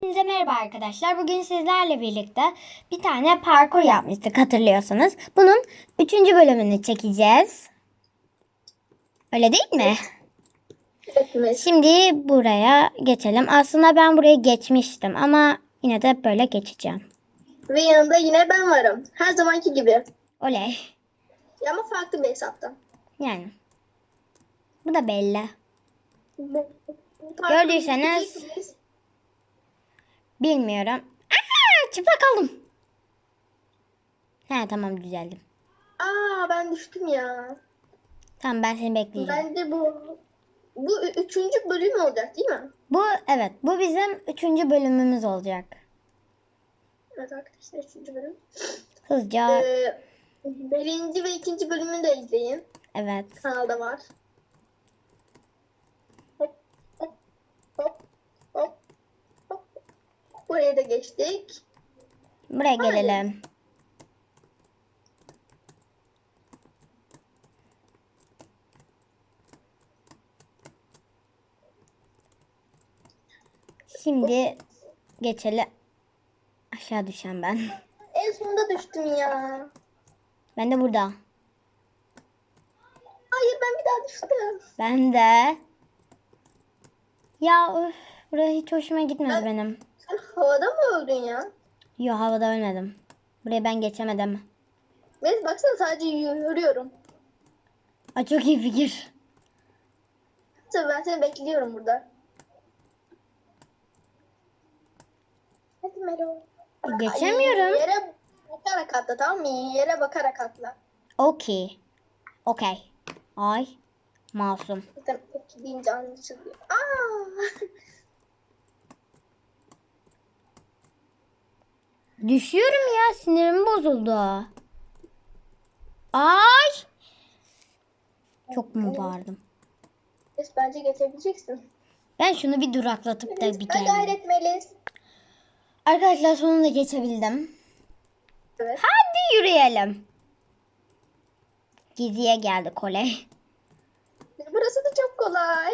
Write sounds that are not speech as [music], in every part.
Hepinize merhaba arkadaşlar. Bugün sizlerle birlikte bir tane parkur yapmıştık hatırlıyorsanız. Bunun 3. bölümünü çekeceğiz. Öyle değil mi? Evet. Şimdi buraya geçelim. Aslında ben buraya geçmiştim ama yine de böyle geçeceğim. Ve yanında yine ben varım. Her zamanki gibi. Oley. Ama farklı bir hesapta. Yani. Bu da belli. Gördüyseniz-. Bilmiyorum. Aa, çıplak kaldım. He tamam düzeldim. Aa ben düştüm ya. Tamam ben seni bekleyeceğim. Bence bu bu üçüncü bölüm olacak değil mi? Bu evet bu bizim üçüncü bölümümüz olacak. Evet arkadaşlar üçüncü bölüm. Hızlıca Ee, birinci ve ikinci bölümünü de izleyin. evet. Kanalda var. Hop hop hop hop hop. Buraya da geçtik. Buraya gelelim. Şimdi geçelim. Aşağı düşen ben. En sonunda düştüm ya. Ben de burada. Hayır ben bir daha düştüm. Ben de. Ya öf, buraya hiç hoşuma gitmedi Ben- benim. Havada mı öldün ya? Yo havada ölmedim. Buraya ben geçemedim. Ben baksana sadece yürüyorum. Aa, çok iyi fikir. Tabii ben seni bekliyorum burada. Hadi Mero. Geçemiyorum. Ay, Yere bakarak atla tamam mı? Yere bakarak atla. Okey. Okey. Ay. Masum. Zaten peki deyince anlaşılıyor. Aa! [laughs] Düşüyorum ya sinirim bozuldu. Ay. Çok mu bağırdım? Melis bence geçebileceksin. Ben şunu bir duraklatıp da bir ben geleyim. gayret Melis. Arkadaşlar sonunda geçebildim. Evet. Hadi yürüyelim. Geziye geldi kolej. Burası da çok kolay.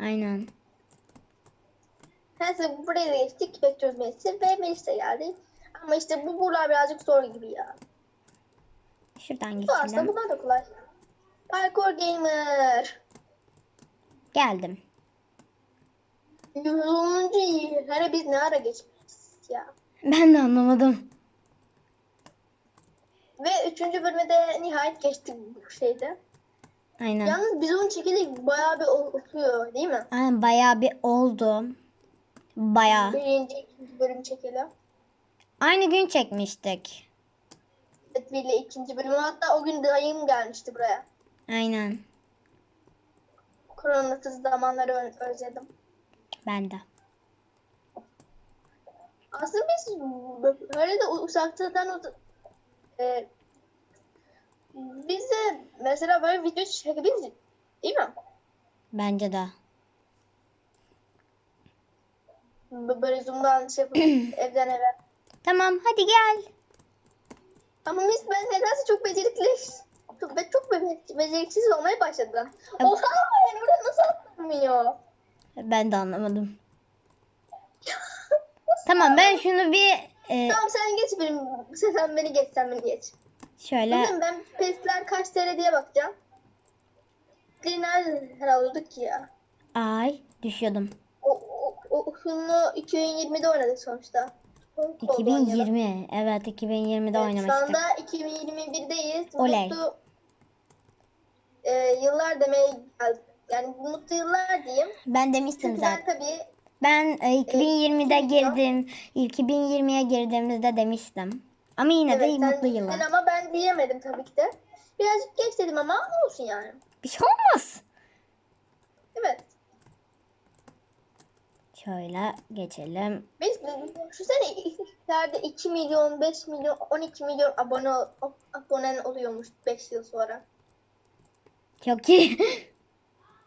Aynen. Neyse buraya geçtik. Bekliyoruz Melis'i ve Melis de geldi. Ama işte bu buralar birazcık zor gibi ya. Şuradan Bu aslında geçelim. bunlar da kolay. Parkour Gamer. Geldim. 110. Hani biz ne ara geçmişiz ya. Ben de anlamadım. Ve 3. bölüme de nihayet geçtik bu şeyde. Aynen. Yalnız biz onu çekeli bayağı bir uzuyor değil mi? Aynen bayağı bir oldu. Bayağı. Birinci, ikinci bölüm çekeli. Aynı gün çekmiştik. Evet, ile ikinci bölüm. Hatta o gün dayım gelmişti buraya. Aynen. Koronasız zamanları özledim. Ben de. Aslında biz böyle de uzaktan uz- e, biz de mesela böyle video çekebiliriz değil mi? Bence de. Böyle zoom'dan şey yapıp [clears throat] evden eve. Tamam hadi gel. Ama biz ben nedense çok becerikli çok, be- çok be- beceriksiz olmaya başladım. Evet. Oha yani burada nasıl atlamıyor? Ben de anlamadım. Tamam ben şunu bir e, Tamam sen geç benim. Sen, beni geç sen beni geç. şöyle Bakın ben pesler kaç TL diye bakacağım. Pesleri nerede alıyorduk ki ya? ay düşüyordum. O, o, o şunu 2020'de oynadık sonuçta. Oldu oynayalım. 2020. Evet 2020'de Evet, Şu oynamıştık. anda 2021'deyiz. Oley. Mutlu e, yıllar demeye geldik. Yani mutlu yıllar diyeyim. Ben demiştim Çünkü ben zaten. tabii Ben e, 2020'de kim girdim. 2020'ye girdiğimizde demiştim. Ama yine de evet, sen mutlu yıllar. ama ben diyemedim tabii ki de. Birazcık geç dedim ama olsun yani. Bir şey olmaz. Evet. Şöyle geçelim. Biz şu sene ilklerde 2 milyon, 5 milyon, 12 milyon abone abonen oluyormuş 5 yıl sonra. Çok iyi.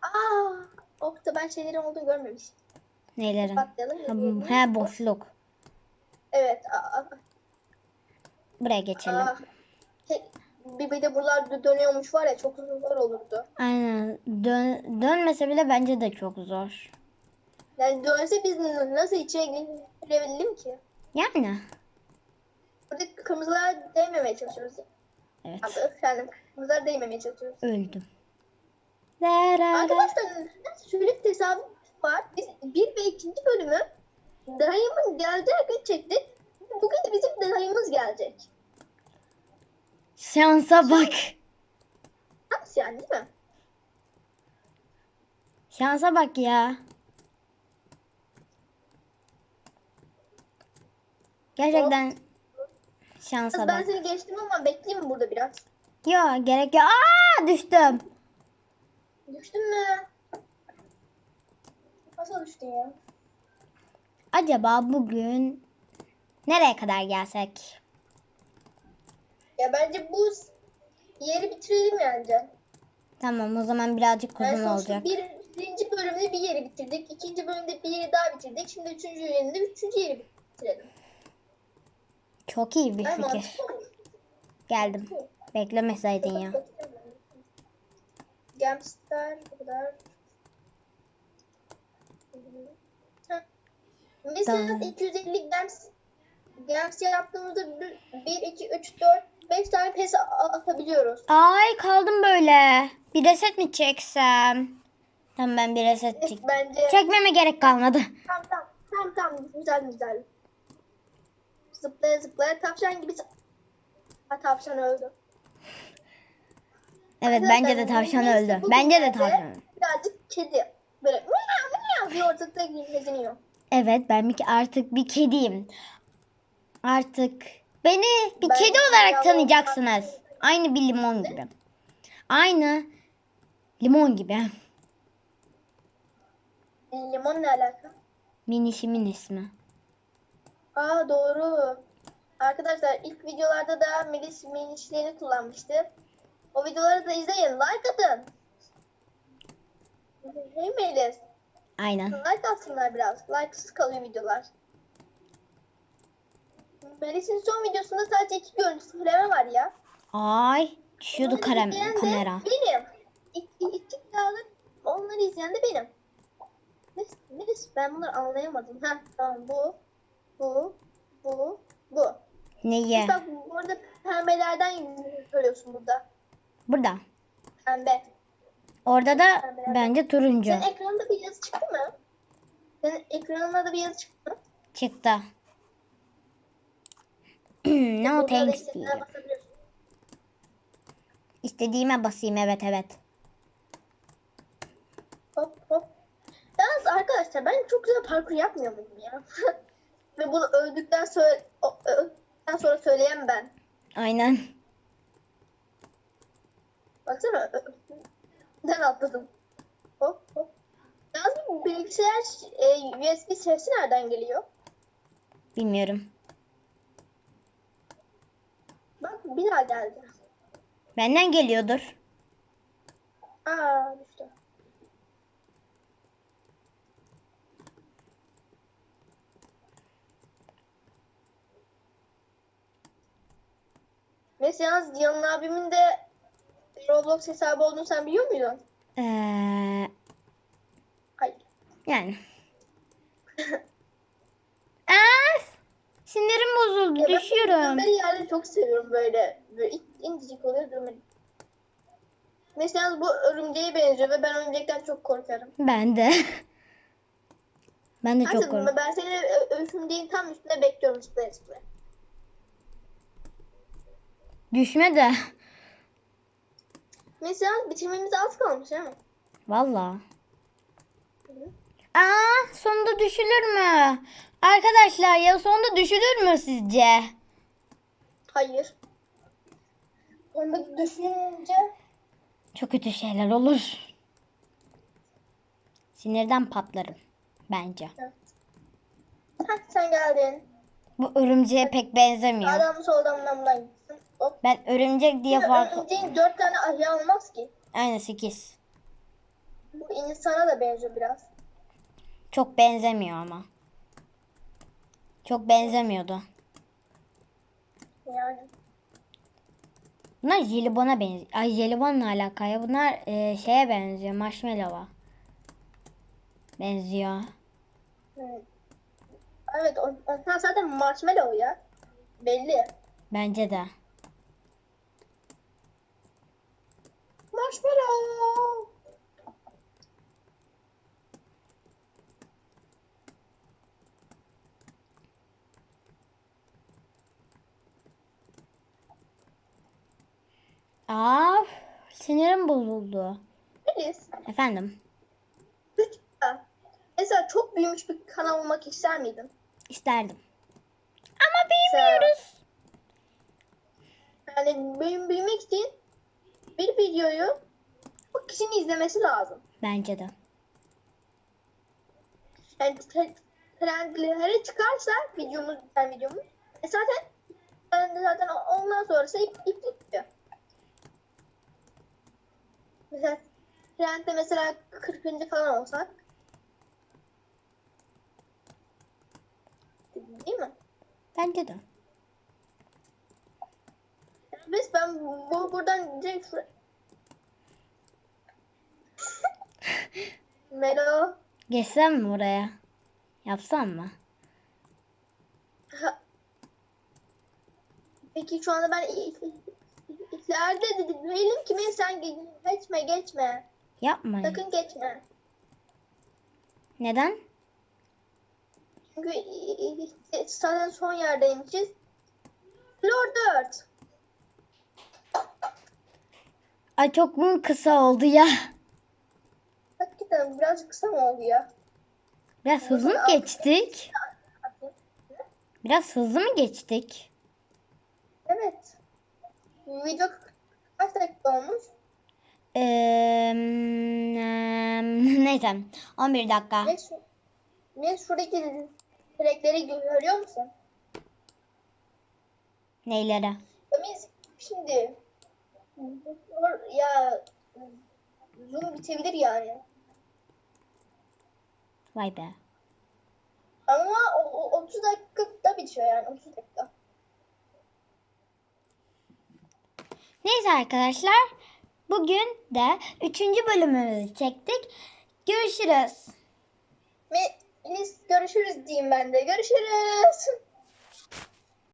Aa, Okta ben şeylerin olduğunu görmemişim. Neylerin? Patlayalım. Ha, he boşluk. Evet. Aa, Buraya geçelim. aa, bir, de buralar dö- dönüyormuş var ya çok zor olurdu. Aynen. Dön, dönmese bile bence de çok zor. Yani dönse biz nasıl içine girebildim ki? Yani. Burada kırmızılara değmemeye çalışıyoruz. Evet. Abi efendim kırmızılara değmemeye çalışıyoruz. Öldüm. Da, da, da. Arkadaşlar şöyle bir tesadüf var. Biz bir ve ikinci bölümü dayımın geleceği gün çektik. Bugün de bizim dayımız gelecek. Şansa bak. Nasıl yani değil mi? Şansa bak ya. Gerçekten şansa Kız ben bak. seni geçtim ama bekleyeyim mi burada biraz? Ya gerek yok. Aa düştüm. Düştün mü? Nasıl düştün ya? Acaba bugün nereye kadar gelsek? Ya bence bu yeri bitirelim yani. Tamam o zaman birazcık Yani uzun sonuçta olacak. Bir, birinci bölümde bir yeri bitirdik. ikinci bölümde bir yeri daha bitirdik. Şimdi üçüncü yerinde üçüncü yeri bitirelim. Çok iyi bir fikir. Geldim. Beklemeseydin ya. Bu kadar. Mesela Tamam. 250 Gams Gams yaptığımızda 1, 2, 3, 4, 5 tane pes atabiliyoruz. Ay kaldım böyle. Bir reset mi çeksem? Tamam ben bir reset çek. Bence Çekmeme gerek kalmadı. tam tam tam tam güzel güzel. Zıplaya zıplaya tavşan gibi zıp- Ha tavşan öldü. Evet bence de tavşan Neyse, öldü. bugün Bence de de tavşan öldü. Birazcık kedi. Böyle miyav miyav diye ortalıkta geziniyor. Evet ben bir, artık bir kediyim. Artık beni bir Ben kedi olarak yavrum- tanıyacaksınız. Aynı bir limon gibi. Aynı limon gibi. Limon ne alaka? Minişimin ismi. Aa doğru. Arkadaşlar ilk videolarda da Melis minişlerini kullanmıştı. O videoları da izleyin. Like atın. Hey Melis. Aynen. Like atsınlar biraz. Like'sız kalıyor videolar. Melis'in son videosunda sadece iki görüntüleme var ya. Ay düşüyordu de kamera. Benim. İki, iki kağıdı onları izleyen de benim. Melis, Melis ben bunları anlayamadım. Ha tamam bu. Bu. Bu. Bu. Neyi? Bak burada pembelerden görüyorsun burada. Burada. Pembe. Orada da bence turuncu. Senin ekranında bir yazı çıktı mı? Senin ekranında da bir yazı çıktı mı? Çıktı. [clears throat] no thanks diyor. İstediğime basayım evet evet. Hop hop. Yalnız arkadaşlar ben çok güzel parkur yapmıyor muyum ya? [laughs] Ve bunu öldükten sonra öldükten sonra söyleyen ben. Aynen. Baksana. Ben atladım. Hop hop. Yalnız bilgisayar e, USB sesi nereden geliyor? Bilmiyorum. Bak bir daha geldi. Benden geliyordur. Aa düştü. Mesela yalnız abimin de Roblox hesabı olduğunu sen biliyor muydun? Ee, Hayır. yani. [laughs] Aa, sinirim bozuldu. Ya ben Düşüyorum. Ben yani çok seviyorum böyle. Böyle in- incecik oluyor. Mesela yalnız bu örümceğe benziyor ve ben örümcekten çok korkarım. Ben de. ben de çok Artık korkuyorum. ben seni ö- örümceğin tam üstünde bekliyorum zıplaya. Düşme de. Mesela bitirmemize az kalmış ha. Valla. Aa sonunda düşülür mü? Arkadaşlar ya sonunda düşülür mü sizce? Hayır. Onda düşününce Çok kötü şeyler olur. Sinirden patlarım bence. Heh, sen geldin. Bu örümceğe pek benzemiyor. Sağdan mı soldan buradan gitsin. Ben örümcek diye farklı. Örümceğin dört tane ayağı olmaz ki. Aynen 8. Bu insana da benziyor biraz. Çok benzemiyor ama. Çok benzemiyordu. Yani. Bunlar jelibona benziyor. Ay jelibonla alaka ya. Bunlar e, şeye benziyor. Marshmallow'a. Benziyor. Hmm. Evet, onlar zaten marshmallow ya. Belli. Bence de. Marshmallow. Aa, sinirim bozuldu. Melis, Efendim, lütfen. Mesela çok büyümüş bir kanal olmak ister miydin? isterdim. Ama bilmiyoruz. Yani büyüm, büyümek için bir videoyu çok kişinin izlemesi lazım. Bence de. Yani tre- trendlere çıkarsa videomuz, yani videomuz e zaten ben zaten o- ondan sonrası ip, iplik gidiyor. Mesela trendde mesela 40. falan olsak değil mi? Bence de. Biz ben bu, buradan direkt [laughs] Melo Geçsem mi buraya? Yapsam mı? Ha. Peki şu anda ben ileride değilim ki ben sen ge- geçme geçme. Yapmayın. Sakın geçme. Neden? Çünkü zaten son yerdeymişiz. Floor 4. Ay çok mu kısa oldu ya? Hakikaten birazcık kısa mı oldu ya? Biraz hızlı mı geçtik? Biraz hızlı mı geçtik? Evet. Video kaç dakika olmuş? Ee, [laughs] neyse. 11 dakika. Ne, şu, ne şuradaki direkleri görüyor musun? Neyleri? Biz şimdi ya Zoom bitebilir yani. Vay be. Ama o, o 30 dakikada bitiyor yani 30 dakika. Neyse arkadaşlar. Bugün de 3. bölümümüzü çektik. Görüşürüz. Biz görüşürüz diyeyim ben de. Görüşürüz.